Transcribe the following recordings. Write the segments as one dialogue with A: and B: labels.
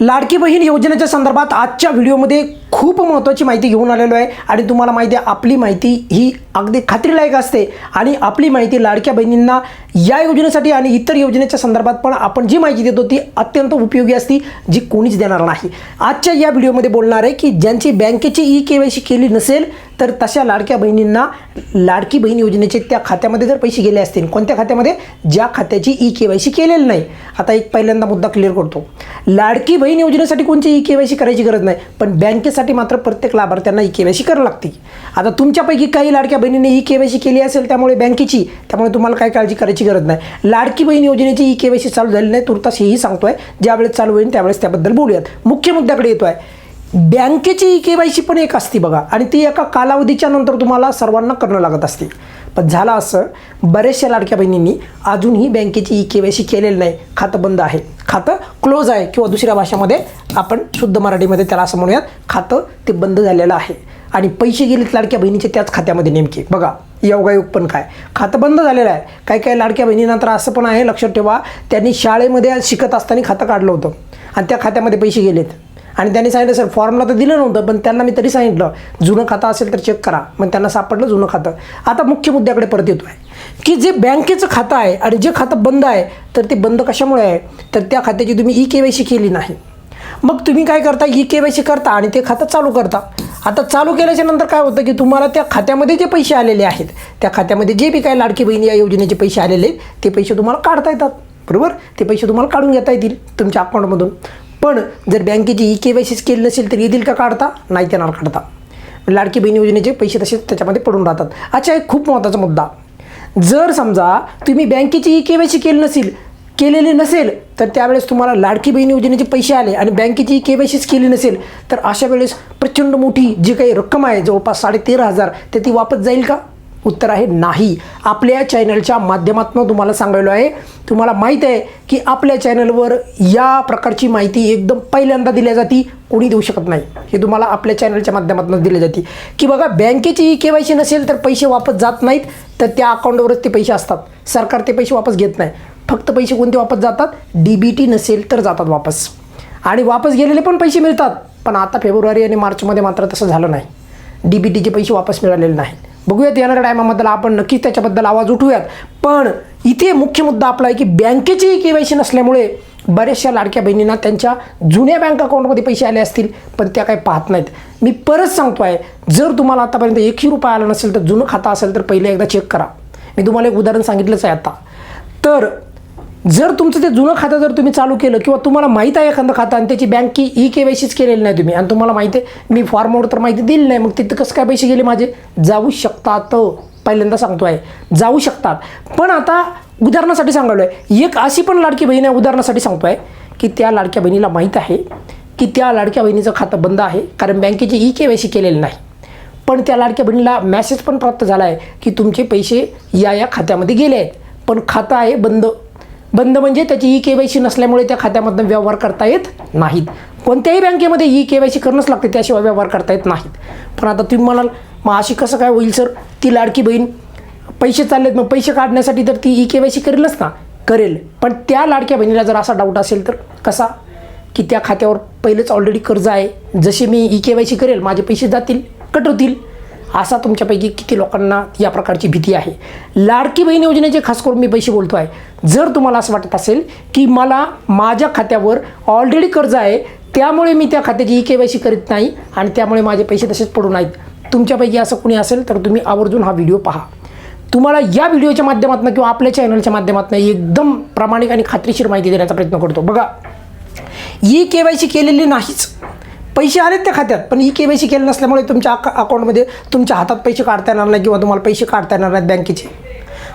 A: लाडकी बहीण योजनेच्या संदर्भात आजच्या व्हिडिओमध्ये खूप महत्त्वाची माहिती घेऊन आलेलो आहे आणि तुम्हाला माहिती आहे आपली माहिती ही अगदी खात्रीलायक असते. आणि आपली माहिती लाडक्या बहिणींना या योजनेसाठी आणि इतर योजनेच्या संदर्भात पण आपण जी माहिती देतो ती अत्यंत उपयोगी असती जी कोणीच देणार नाही. आजच्या या व्हिडिओमध्ये बोलणार आहे की ज्यांची बँकेची ई के वाय सी केली नसेल तर तशा लाडक्या बहिणींना लाडकी बहीण योजनेचे त्या खात्यामध्ये जर पैसे गेले असतील कोणत्या खात्यामध्ये? ज्या खात्याची ई के वाय सी केलेली नाही. आता एक पहिल्यांदा मुद्दा क्लिअर करतो. लाडकी बहीण योजनेसाठी कोणती ई के वाय सी करायची गरज नाही पण बँकेसाठी मात्र प्रत्येक लाभार्थ्यांना ई के वाय सी करावी लागते. आता तुमच्यापैकी काही लाडक्या बहिणींनी ई के वाय सी केली असेल त्यामुळे बँकेची त्यामुळे तुम्हाला काय काळजी करायची गरज नाही. लाडकी बहीण योजनेची ई के वाय सी चालू झाली नाही तुर्तास हेही सांगतोय. ज्यावेळेस चालू होईल त्यावेळेस त्याबद्दल बोलूयात. मुख्य मुद्द्याकडे येतोय. बँकेची ई के वाय सी पण एक असते बघा आणि ती एका कालावधीच्या नंतर तुम्हाला सर्वांना करणं लागत असते. पण झालं असं बऱ्याचशा लाडक्या बहिणींनी अजूनही बँकेची ई के वाय सी केलेलं नाही. खातं बंद आहे. खातं क्लोज आहे किंवा दुसऱ्या भाषेमध्ये आपण शुद्ध मराठीमध्ये त्याला असं म्हणूयात खातं ते बंद झालेलं आहे. आणि पैसे गेलेत लाडक्या बहिणीचे त्याच खात्यामध्ये नेमके. बघा योगायोग पण काय? खातं बंद झालेलं आहे. काही काही लाडक्या बहिणींना तर असं पण आहे लक्षात ठेवा त्यांनी शाळेमध्ये शिकत असताना खातं काढलं होतं. आणि त्या खात्यामध्ये पैसे गेलेत. आणि त्यांनी सांगितलं सर फॉर्मला तर दिलं नव्हतं पण त्यांना मी तरी सांगितलं जुनं खातं असेल तर चेक करा. मग त्यांना सापडलं जुनं खातं. आता मुख्य मुद्द्याकडे परत येतो आहे की जे बँकेचं खातं आहे आणि जे खातं बंद आहे तर ते बंद कशामुळे आहे? तर त्या खात्याची तुम्ही ई के वाय सी केली नाही. मग तुम्ही काय करता? ई के वाय सी करता आणि ते खातं चालू करता. आता चालू केल्याच्यानंतर काय होतं की तुम्हाला त्या खात्यामध्ये जे पैसे आलेले आहेत त्या खात्यामध्ये जे बी काय लाडकी बहिणी या योजनेचे पैसे आलेले आहेत ते पैसे तुम्हाला काढता येतात. बरोबर? ते पैसे तुम्हाला काढून घेता येतील तुमच्या अकाउंटमधून पण जर बँकेची ई के वाय सीच केली नसेल तर येतील का काढता? नाही येणार काढता. लाडकी बहीण योजनेचे पैसे तसेच त्याच्यामध्ये पडून राहतात. अच्छा एक खूप महत्त्वाचा मुद्दा. जर समजा तुम्ही बँकेची ई के वाय सी केली नसेल केलेली नसेल तर त्यावेळेस तुम्हाला लाडकी बहीण योजनेचे पैसे आले आणि बँकेची के वाय सीच केली नसेल तर अशा वेळेस प्रचंड मोठी जी काही रक्कम आहे जवळपास साडेतेरा हजार तर ती वापस जाईल का? उत्तर आहे नाही. आपल्या चॅनलच्या माध्यमातून तुम्हाला सांगायलो आहे. तुम्हाला माहीत आहे की आपल्या चॅनलवर या प्रकारची माहिती एकदम पहिल्यांदा दिल्या जाती कोणी देऊ शकत नाही. हे तुम्हाला आपल्या चॅनलच्या माध्यमातून दिली जाते. की बघा बँकेची के वाय सी नसेल तर पैसे वापस जात नाहीत तर त्या अकाउंटवरच ते पैसे असतात. सरकार ते पैसे वापस घेत नाही. फक्त पैसे कोणते वापस जातात? डी बी टी नसेल तर जातात वापस. आणि वापस गेलेले पण पैसे मिळतात. पण आता फेब्रुवारी आणि मार्चमध्ये मात्र तसं झालं नाही. डी बी टीचे पैसे वापस मिळालेले नाहीत. बघूयात येणाऱ्या टायमाबद्दल. आपण नक्कीच त्याच्याबद्दल आवाज उठूयात पण इथे मुख्य मुद्दा आपला आहे की बँकेची के वाय सी नसल्यामुळे बऱ्याचशा लाडक्या बहिणींना त्यांच्या जुन्या बँक अकाउंटमध्ये पैसे आले असतील पण त्या काही पाहत नाहीत. मी परत सांगतो आहे जर तुम्हाला आतापर्यंत एकही रुपया आला नसेल तर जुनं खातं असेल तर पहिले एकदा चेक करा. मी तुम्हाला एक उदाहरण सांगितलंच आहे आता. तर जर तुमचं ते जुनं खातं जर तुम्ही चालू केलं किंवा तुम्हाला माहीत आहे एखादं खातं आणि त्याची बँक की ई के वाय सीच केलेली नाही तुम्ही आणि तुम्हाला माहिती आहे मी फॉर्मवर तर माहिती दिली नाही मग तिथं कसं काय पैसे गेले माझे? जाऊ शकतात. पहिल्यांदा सांगतो आहे जाऊ शकतात. पण आता उदाहरणासाठी सांगायलो आहे एक अशी पण लाडकी बहीण आहे उदाहरणासाठी सांगतो आहे की त्या लाडक्या बहिणीला माहीत आहे की त्या लाडक्या बहिणीचं खातं बंद आहे कारण बँकेची ई के वाय सी केलेली नाही. पण त्या लाडक्या बहिणीला मॅसेज पण प्राप्त झाला आहे की तुमचे पैसे या या खात्यामध्ये गेले आहेत. पण खातं आहे बंद. बंद म्हणजे त्याची ई के वाय सी नसल्यामुळे त्या खात्यामधून व्यवहार करता येत नाहीत. कोणत्याही बँकेमध्ये ई के वाय सी करणंच लागते त्याशिवाय व्यवहार करता येत नाहीत. पण आता तुम्ही म्हणाल मग अशी कसं काय होईल सर? ती लाडकी बहीण पैसे चाललेत मग पैसे काढण्यासाठी तर ती ई के वाय सी करेलच ना? करेल. पण त्या लाडक्या बहिणीला जर असा डाऊट असेल तर कसा? की त्या खात्यावर पहिलेच ऑलरेडी कर्ज आहे. जसे मी ई के वाय सी करेल माझे पैसे जातील कट होतील असा तुमच्यापैकी किती लोकांना या प्रकारची भीती आहे? लाडकी बहीण योजनेचे खास करून मी पैसे बोलतो आहे जर तुम्हाला असं वाटत असेल की मला माझ्या खात्यावर ऑलरेडी कर्ज आहे त्यामुळे मी त्या खात्याची ई के वाय सी करीत नाही आणि त्यामुळे माझे पैसे तसेच पडून आहेत तुमच्यापैकी असं कोणी असेल तर तुम्ही आवर्जून हा व्हिडिओ पहा. तुम्हाला या व्हिडिओच्या माध्यमातून किंवा आपल्या चॅनलच्या माध्यमातून एकदम प्रामाणिक आणि खात्रीशीर माहिती देण्याचा प्रयत्न करतो. बघा ई के वाय सी केलेली नाहीच. पैसे आलेत त्या खात्यात पण ही के वाय सी केलं नसल्यामुळे तुमच्या अका अकाउंटमध्ये तुमच्या हातात पैसे काढता येणार नाही किंवा तुम्हाला पैसे काढता येणार नाहीत बँकेचे.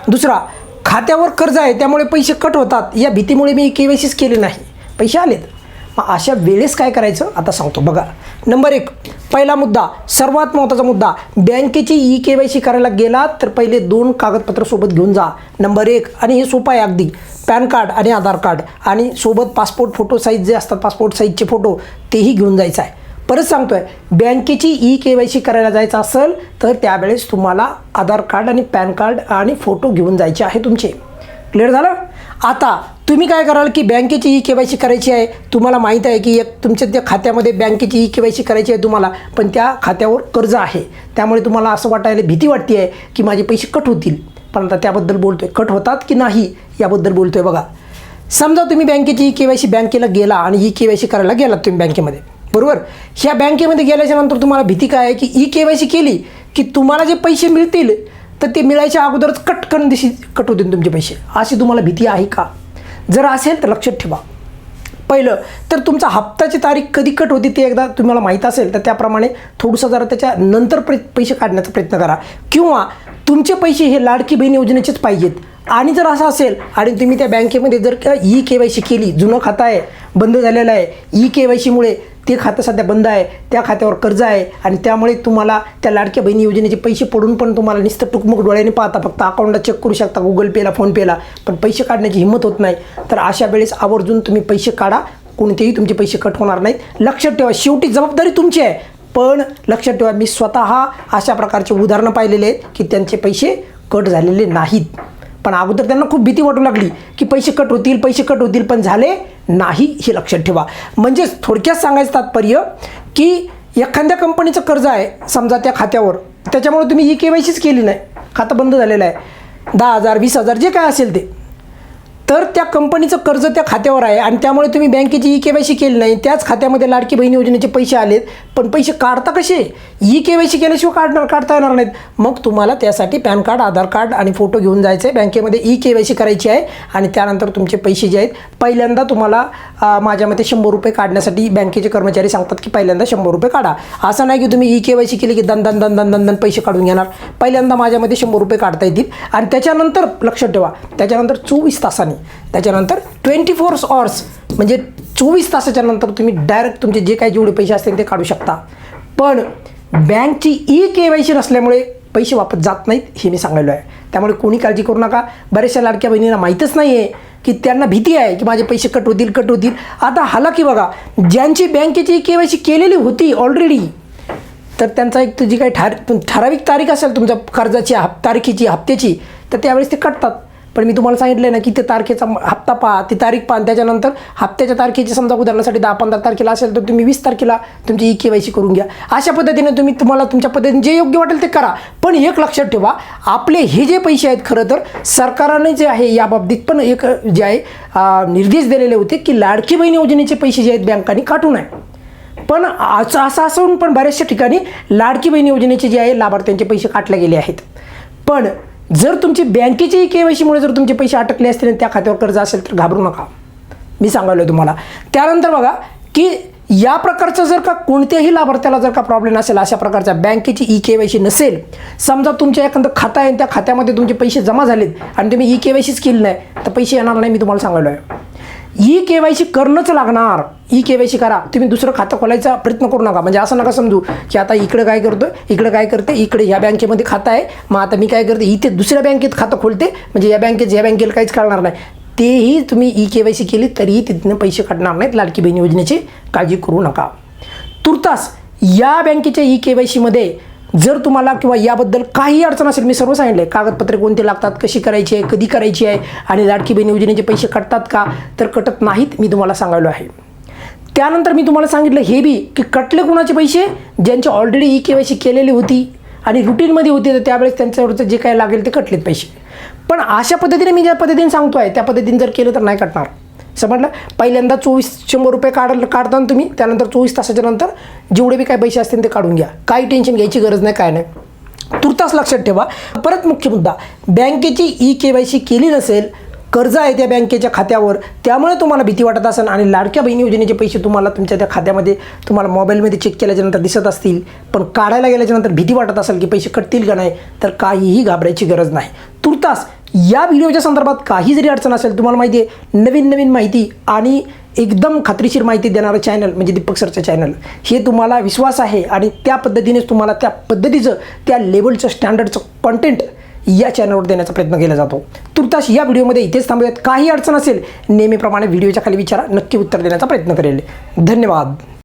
A: दुसरा खात्यावर कर्ज आहे त्यामुळे पैसे कट होतात. या भीतीमुळे मी के वाय सीच केले नाही. पैसे आलेत. मग अशा वेळेस काय करायचं? आता सांगतो. बघा नंबर एक पहिला मुद्दा सर्वात महत्त्वाचा मुद्दा बँकेची ई के वाय सी करायला गेला तर पहिले दोन कागदपत्र सोबत घेऊन जा. नंबर एक आणि हे सोपं आहे अगदी. पॅन कार्ड आणि आधार कार्ड आणि सोबत पासपोर्ट फोटो साईज जे असतात पासपोर्ट साईजचे फोटो तेही घेऊन जायचं आहे. परत सांगतोय बँकेची ई के वाय सी करायला जायचं असेल तर त्यावेळेस तुम्हाला आधार कार्ड आणि पॅन कार्ड आणि फोटो घेऊन जायचे आहे तुमचे. क्लिअर झालं? आता तुम्ही काय कराल की बँकेची ई के वाय सी करायची आहे? तुम्हाला माहीत आहे की एक तुमच्या त्या खात्यामध्ये बँकेची ई के वाय सी करायची आहे तुम्हाला पण त्या खात्यावर कर्ज आहे. त्यामुळे तुम्हाला असं वाटायला भीती वाटते आहे की माझे पैसे कट होतील. पण आता त्याबद्दल बोलतोय. कट होतात की नाही याबद्दल बोलतोय बघा. समजा तुम्ही बँकेची ई के वाय सी बँकेला गेला आणि ई के वाय सी करायला गेलात तुम्ही बँकेमध्ये. बरोबर? ह्या बँकेमध्ये गेल्याच्यानंतर तुम्हाला भीती काय आहे की ई के वाय सी केली की तुम्हाला जे पैसे मिळतील तर ते मिळायच्या अगोदरच कटकन दिशी कट होतील तुमचे पैसे. अशी तुम्हाला भीती आहे का? जर असेल तर लक्षात ठेवा. पहिलं तर तुमचा हप्ताची तारीख कधी कट होती ते एकदा तुम्हाला माहीत असेल तर त्याप्रमाणे थोडंसं जरा त्याच्या नंतर पैसे काढण्याचा प्रयत्न करा. किंवा तुमचे पैसे हे लाडकी बहीण योजनेचेच पाहिजेत. आणि जर असं असेल आणि तुम्ही त्या बँकेमध्ये जर ई के वाय सी केली जुनं खातं आहे बंद झालेलं आहे ई के वाय सीमुळे ते खातं सध्या बंद आहे त्या खात्यावर कर्ज आहे आणि त्यामुळे तुम्हाला त्या लाडक्या बहिणी योजनेचे पैसे पडून पण तुम्हाला नुसतं टुकमुक डोळ्याने पाहता फक्त अकाउंटला चेक करू शकता गुगल पेला फोनपेला पण पैसे काढण्याची हिंमत होत नाही. तर अशा वेळेस आवर्जून तुम्ही पैसे काढा कोणतेही तुमचे पैसे कट होणार नाहीत. लक्षात ठेवा शेवटी जबाबदारी तुमची आहे. पण लक्षात ठेवा मी स्वतः अशा प्रकारचे उदाहरणं पाहिलेले आहेत की त्यांचे पैसे कट झालेले नाहीत. पण अगोदर त्यांना खूप भीती वाटू लागली की पैसे कट होतील पैसे कट होतील पण झाले नाही हे लक्षात ठेवा. म्हणजेच थोडक्यात सांगायचं तात्पर्य की एखाद्या कंपनीचं कर्ज आहे समजा त्या खात्यावर त्याच्यामुळे तुम्ही ई के वाय सीच केली नाही. खातं बंद झालेलं आहे. दहा हजार वीस हजार जे काय असेल ते. तर त्या कंपनीचं कर्ज त्या खात्यावर आहे आणि त्यामुळे तुम्ही बँकेची ई के वाय सी केली नाही. त्याच खात्यामध्ये लाडकी बहीण योजनेचे पैसे आलेत. पण पैसे काढता कसे? ई के वाय सी केल्याशिवाय काढणार काढता येणार नाहीत. मग तुम्हाला त्यासाठी पॅन कार्ड आधार कार्ड आणि फोटो घेऊन जायचं आहे बँकेमध्ये ई के वाय सी करायची आहे आणि त्यानंतर तुमचे पैसे जे आहेत पहिल्यांदा तुम्हाला माझ्या मते शंभर रुपये काढण्यासाठी बँकेचे कर्मचारी सांगतात की पहिल्यांदा शंभर रुपये काढा. असं नाही की तुम्ही ई के वाय सी केली की दन दन दन दन दन दन पैसे काढून घेणार. पहिल्यांदा माझ्यामध्ये शंभर रुपये काढता येतील. आणि त्याच्यानंतर लक्षात ठेवा त्याच्यानंतर चोवीस तासांनी त्याच्यानंतर ट्वेंटी फोर ऑर्स म्हणजे चोवीस तासाच्या नंतर तुम्ही डायरेक्ट तुमचे जे काही जेवढे पैसे असतील ते काढू शकता. पण बँकची ई के वाय सी नसल्यामुळे पैसे वापस जात नाहीत हे मी सांगायलो आहे त्यामुळे कोणी काळजी करू नका. बऱ्याचशा लाडक्या बहिणींना माहीतच नाही आहे की त्यांना भीती आहे की माझे पैसे कट होतील कट होतील. आता हाला की बघा ज्यांची बँकेची के वाय सी केलेली होती ऑलरेडी तर त्यांचा एक तुझी काही ठार ठराविक तारीख असेल तुमच्या कर्जाची हप तारखेची हप्त्याची तर त्यावेळेस ते कटतात. पण मी तुम्हाला सांगितलं ना की ते तारखेचा हप्ता पहा ती तारीख पहा त्याच्यानंतर हप्त्याच्या तारखेची समजा उदाहरणासाठी दहा पंधरा तारखेला असेल तर तुम्ही वीस तारखेला तुमची ई के वाय सी करून घ्या. अशा पद्धतीने तुम्ही तुम्हाला तुमच्या पद्धतीने जे योग्य वाटेल ते करा. पण एक लक्षात ठेवा आपले हे जे पैसे आहेत खरं तर सरकारने जे आहे या बाबतीत पण एक जे आहे निर्देश दिलेले होते की लाडकी बहीण योजनेचे पैसे जे आहेत बँकांनी काटू नये. पण असं असं असून पण बऱ्याचशा ठिकाणी लाडकी बहीण योजनेचे जे आहे लाभार्थ्यांचे पैसे काटले गेले आहेत. पण जर तुमची बँकेची के वाय सीमुळे जर तुमचे पैसे अटकले असतील आणि त्या खात्यावर कर्ज असेल तर घाबरू नका. मी सांगायलो तुम्हाला. त्यानंतर बघा की या प्रकारचं जर का कोणत्याही लाभार्थ्याला जर का प्रॉब्लेम असेल अशा प्रकारचा बँकेची ई के वाय सी नसेल समजा तुमच्या एखादं खातं आहे आणि त्या खात्यामध्ये तुमचे पैसे जमा झालेत आणि तुम्ही ई के वाय सीच केली नाही तर पैसे येणार नाही मी तुम्हाला सांगायलो आहे ई के वाय सी करणंच लागणार. ई के वाय सी करा. तुम्ही दुसरं खातं खोलायचा प्रयत्न करू नका. म्हणजे असं नका समजू की आता इकडं काय करतो इकडं काय करते इकडे ह्या बँकेमध्ये खातं आहे. मग आता मी काय करते इथे दुसऱ्या बँकेत खातं खोलते. म्हणजे या बँकेत या बँकेला काहीच कळणार नाही. तेही तुम्ही ई के वाय सी केली तरीही तिथनं पैसे काढणार नाहीत. लाडकी बहीण योजनेची काळजी करू नका. तुर्तास या बँकेच्या ई के वाय सीमध्ये जर तुम्हाला किंवा याबद्दल काही अडचण असेल मी सर्व सांगितलं आहे कागदपत्रे कोणते लागतात कशी करायची आहे कधी करायची आहे आणि लाडकी बहीण योजनेचे पैसे कटतात का तर कटत नाहीत मी तुम्हाला सांगायलो आहे. त्यानंतर मी तुम्हाला सांगितलं हे बी की कटले कुणाचे पैसे? ज्यांचे already E K Y C केलेली होती आणि रुटीनमध्ये होती तर त्यावेळेस त्यांच्यावरचं जे काय लागेल ते कटलेत पैसे. पण अशा पद्धतीने मी ज्या पद्धतीने सांगतो आहे त्या पद्धतीने जर केलं तर नाही कटणार. समजलं पहिल्यांदा चोवीस शंभर रुपये काढ काढताना तुम्ही त्यानंतर चोवीस तासाच्या नंतर जेवढे बी काय पैसे असतील ते काढून घ्या. काही टेन्शन घ्यायची गरज नाही काय नाही. तुर्तास लक्षात ठेवा. परत मुख्य मुद्दा बँकेची ई के वाय सी केली नसेल कर्ज आहे त्या बँकेच्या खात्यावर त्यामुळे तुम्हाला भीती वाटत असेल आणि लाडक्या बहिणी योजनेचे पैसे तुम्हाला तुमच्या त्या खात्यामध्ये तुम्हाला मोबाईलमध्ये चेक केल्याच्यानंतर दिसत असतील पण काढायला गेल्याच्यानंतर भीती वाटत असेल की पैसे कटतील का नाही तर काहीही घाबरायची गरज नाही. तुर्तास या व्हिडिओच्या संदर्भात काही जरी अडचण असेल तुम्हाला माहिती आहे नवीन नवीन माहिती आणि एकदम खात्रीशीर माहिती देणारं चॅनल म्हणजे दीपक सरचं चॅनल हे तुम्हाला विश्वास आहे आणि त्या पद्धतीनेच तुम्हाला त्या पद्धतीचं त्या लेवलचं स्टँडर्डचं कॉन्टेंट या चॅनलवर देण्याचा प्रयत्न केला जातो. तुर्तास या व्हिडिओमध्ये इथेच थांबूयात. काही अडचण असेल नेहमीप्रमाणे व्हिडिओच्या खाली विचारा नक्की उत्तर देण्याचा प्रयत्न करेल. धन्यवाद.